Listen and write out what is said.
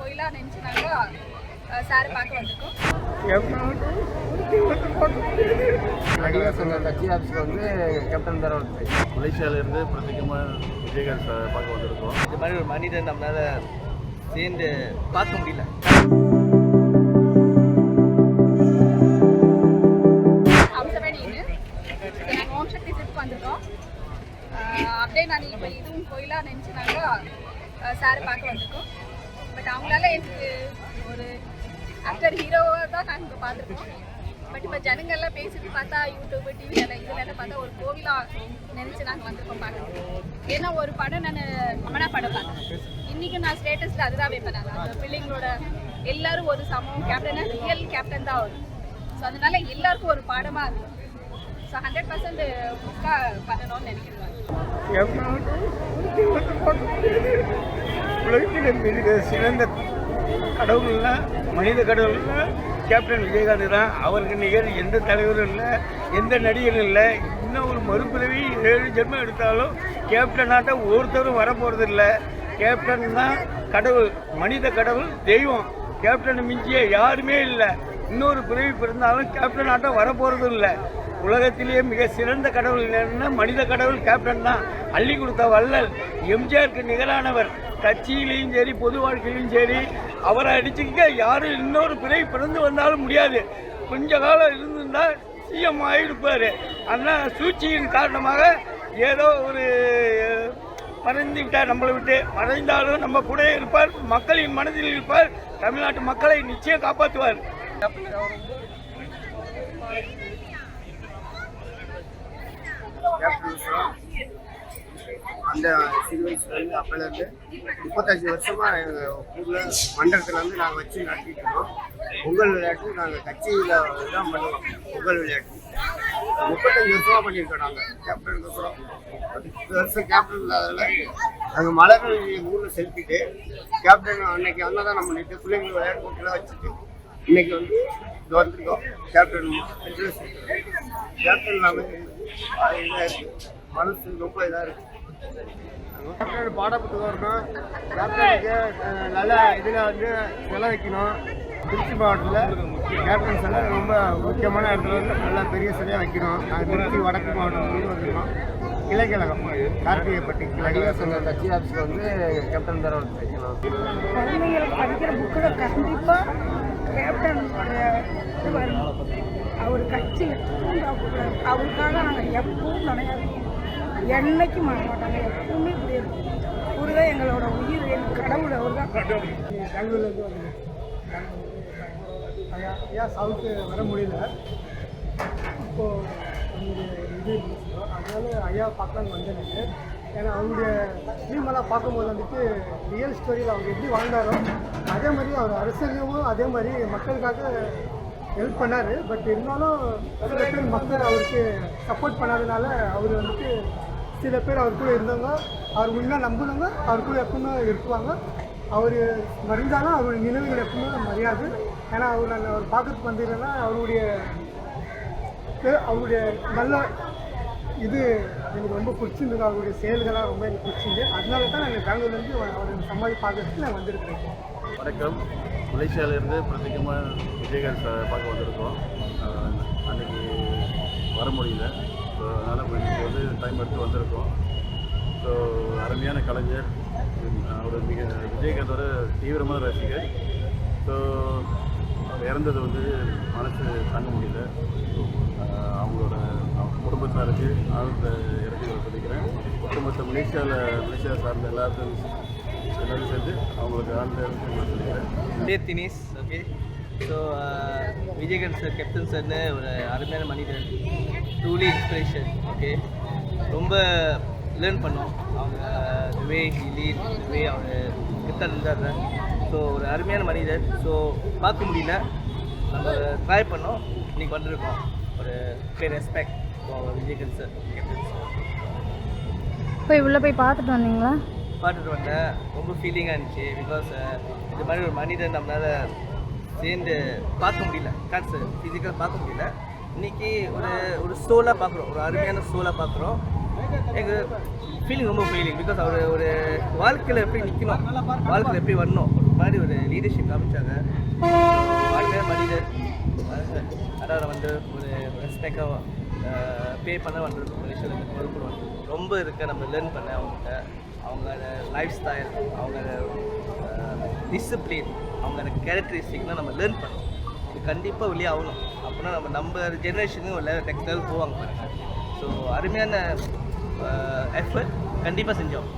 கோயிலாக நினச்சினாங்க சார் பார்க்க வந்திருக்கோம். நடிகர் சங்க கட்சி வந்து கேப்டன் தர மலேசியாவிலேருந்து பிரத்யேகமாக விஜயகாந்த் சார் பார்க்க வந்திருக்கோம். இந்த மாதிரி ஒரு மனிதன் நம்மளால சேர்ந்து பார்க்க முடியல. நாங்கள் ஓம் சக்தி சிற்கு வந்திருக்கோம். அப்படியே நான் இப்போ இதுவும் கோயிலாக நினச்சினாங்க சார் பார்க்க வந்திருக்கோம். பட் அவங்களால எனக்கு ஒரு ஆக்டர் ஹீரோவாக தான் நாங்கள் இப்போ பார்த்துருக்கோம். பட் இப்போ ஜனங்கள்லாம் பேசிட்டு பார்த்தா யூடியூப் டிவி எல்லாம் இதில் எல்லாம் பார்த்தா ஒரு கோவிலாக நினச்சி நாங்கள் வந்திருக்கோம் பார்க்கணும் ஏன்னா ஒரு படம் நான் அமனா படம் பார்த்தேன். இன்றைக்கும் நான் ஸ்டேட்டஸில் அதுதான் வைப்பேன் நான். அந்த பிள்ளைங்களோட எல்லாரும் ஒரு சமம். கேப்டனா ரியல் கேப்டன் தான் வரும் ஸோ அதனால எல்லாருக்கும் ஒரு பாடமாக இருக்கும். ஸோ ஹண்ட்ரட் பர்சன்ட் புக்காக பண்ணணும்னு நினைக்கிறேன் உலகத்தில் மிக சிறந்த கடவுள்னா மனித கடவுள்னா கேப்டன் விஜயகாந்த் தான். அவருக்கு நிகர் எந்த தலைவரும் இல்லை எந்த நடிகரும் இல்லை. இன்னும் ஒரு மறுபிறவி ஏழு ஜென்மம் எடுத்தாலும் கேப்டனாட்ட ஒருத்தரும் வரப்போகிறது இல்லை கேப்டன் தான் கடவுள் மனித கடவுள் தெய்வம். கேப்டனை மிஞ்சிய யாருமே இல்லை. இன்னொரு பிறவி பிறந்தாலும் கேப்டன் ஆட்டம் வரப்போகிறதும் இல்லை உலகத்திலேயே மிக சிறந்த கடவுள் என்னன்னா மனித கடவுள் கேப்டன் தான். அள்ளி கொடுத்த வள்ளல் எம்ஜிஆருக்கு நிகரானவர். கட்சியிலையும் சரி பொது வாழ்க்கையிலும் சரி அவரை அடிச்சுக்க யாரும் இன்னொரு பிறை பிறந்து வந்தாலும் முடியாது. கொஞ்ச காலம் இருந்திருந்தால் சிஎம் ஆகிருப்பார் ஆனால் சூழ்ச்சியின் காரணமாக ஏதோ ஒரு மறைந்து விட்டார் நம்மளை விட்டு. மறைந்தாலும் நம்ம கூட இருப்பார். மக்களின் மனதில் இருப்பார். தமிழ்நாட்டு மக்களை நிச்சயம் காப்பாற்றுவார். அந்த சிறு வயசுலேருந்து அப்போலேருந்து முப்பத்தஞ்சு வருஷமாக எங்கள் ஊரில் மண்டலத்தில் நாங்கள் வச்சு நடத்திட்டு இருக்கோம். பொங்கல் விளையாட்டு நாங்கள் கட்சியில் தான் பண்ணுவோம். பொங்கல் விளையாட்டு. முப்பத்தஞ்சு வருஷமாக பண்ணியிருக்கோம் நாங்கள் கேப்டனுக்கு அப்புறம் பத்து வருஷம் கேப்டன் இல்லாததால நாங்கள் மலர்கள் எங்கள் ஊரில் செலுத்திட்டு கேப்டன் அன்னைக்கு அண்ணன் நம்ம நேற்று பிள்ளைங்களை விளையாட்டு போட்டுலாம் வச்சுட்டு இன்னைக்கு வந்து இது வந்திருக்கோம். கேப்டன் கேப்டன் இல்லாமல் இதாக இருக்குது மனசு ரொம்ப இதாக இருக்குது கேப்டன் பாடப்புத்தகம் அஹ், நல்ல இதில் வந்து சிலை வைக்கணும். திருச்சி மாவட்டத்தில் கேப்டன் சிலை ரொம்ப முக்கியமான இடத்துல வந்து நல்ல பெரிய சிலையாக வைக்கணும். நாங்கள் திருச்சி வடக்கு மாவட்டத்தில் வந்திருக்கோம் கிளைக்கழகம் கார்த்திகைப்பட்டி சங்க கட்சி ஆஃபீஸில் வந்து கேப்டன் தர வைக்கணும். குழந்தைங்களுக்கு படிக்கிற புக்கில் கண்டிப்பாக கேப்டன் அவர் கட்சியில் தூண்டாக்கூடாது அவருக்காக நாங்கள் எப்பவும் நினையாது என்னைக்கு மாற மாட்டாங்க? எப்பவுமே இப்படி இருக்கும். அவரு தான் எங்களோட உயிர் எங்கள் கடவுள் அவர் தான் பெங்களூர்லேருந்து வந்து ஐயா ஐயா சவுத்து வர முடியல? இப்போது இது அதனால ஐயா பார்க்கலான்னு வந்தேன் ஏன்னா அவருடைய ஃபிலிமெல்லாம் பார்க்கும்போது வந்துட்டு ரியல் ஸ்டோரியில் அவர் எப்படி வாழ்ந்தாரோ அதே மாதிரி அவர் அரசியலும் அதே மாதிரி மக்களுக்காக ஹெல்ப் பண்ணார். பட் இருந்தாலும் மக்கள் அவருக்கு சப்போர்ட் பண்ணாதனால அவர் வந்துட்டு சில பேர் அவர் கூட இருந்தவங்க அவர் முன்னே நம்பினவங்க அவர் கூட எப்பவுமே இருப்பாங்க. அவர் மறைந்தாலும் அவருடைய நினைவுகள் எப்பவுமே மரியாது ஏன்னா அவர் நாங்கள் அவர் பார்க்கறதுக்கு வந்தீங்கன்னா அவருடைய அவருடைய நல்ல இது எனக்கு ரொம்ப பிடிச்சிருந்தது. அவருடைய செயல்களாக ரொம்ப எனக்கு பிடிச்சிருந்து அதனால தான் நாங்கள் பெங்களூர்லேருந்து அவர் சமாதி பார்க்கறதுக்கு நான் வந்திருக்கிறேன். வணக்கம். மலேசியாவிலேருந்து பிரத்யேகமாக விஜயகாந்த் சார் பார்க்க வந்திருக்கோம். அன்றைக்கி வர முடியல. ஸோ அதனால் இன்னைக்கு வந்து டைம் எடுத்து வந்திருக்கோம். ஸோ அருமையான கலைஞர் அவர் மிக விஜயகாந்தோட தீவிரமான ரசிகர் ஸோ அவர் இறந்தது வந்து மனசு தாங்க முடியல. அவங்களோட அவங்க குடும்பத்தினருக்கு ஆழ்ந்த இறக்குகளை சொல்லிக்கிறேன் ஒட்டுமொத்த மலேசியாவில் மலேசியா சார்ந்த எல்லாத்தையும் எல்லாரும் சேர்ந்து அவங்களுக்கு ஆழ்ந்த இறக்குகளை சொல்லிக்கிறேன் Dinesh okay so Vijayakanth sir captain சார்னு ஒரு அருமையான மனிதர். ட்ரூலி இன்ஸ்பிரேஷன் ஓகே ரொம்ப லேர்ன் பண்ணோம் அவங்க வே லீட் வே அவங்க கிட்ட இருந்தார் ஸோ ஒரு அருமையான மனிதர். ஸோ பார்க்க முடியல. நம்ம ட்ரை பண்ணோம். இன்னைக்கு வந்திருக்கோம். ஒரு பெரிய respect Vijayakanth sir captain sir போய் உள்ளே போய் பார்த்துட்டு வந்தீங்களா? பார்த்துட்டு வந்தேன். ரொம்ப ஃபீலிங்காக இருந்துச்சு. பிகாஸ் இந்த மாதிரி ஒரு மனிதன் நம்மளால் சேர்ந்து பார்க்க முடியல. கான்சர் ஃபிசிக்கலாக பார்க்க முடியல. இன்னைக்கு ஒரு ஒரு ஸ்டோலாக பார்க்குறோம். ஒரு அருமையான ஸ்டோலாக பார்க்குறோம். எங்கள் ஃபீலிங் ரொம்ப ஃபீலிங் பிகாஸ் அவர் ஒரு வாழ்க்கையில் எப்படி நிற்கணும் வாழ்க்கையில் எப்படி வரணும் ஒரு மாதிரி ஒரு லீடர்ஷிப் காமிச்சாங்க. அருமையான மனிதர். அதாவது வந்து ஒரு ரெஸ்பெக்டாக பே பண்ண வந்துருக்கும் மலேசியாவில் பொறுப்பு ரொம்ப இருக்க நம்ம லேர்ன் பண்ண அவங்ககிட்ட. அவங்களோட லைஃப் ஸ்டைல் அவங்களோட டிசிப்ளின் அவங்களோட கேரக்டரிஸ்டிக்லாம் நம்ம லேர்ன் பண்ணணும். இது கண்டிப்பாக வெளியே ஆகணும் அப்படின்னா நம்ம நம்ம ஜென்ரேஷனுக்கு ஒரு நெக்ஸ்ட் லெவல் போவாங்க பாருங்கள் ஸோ அருமையான எஃபர்ட் கண்டிப்பாக செஞ்சோம்.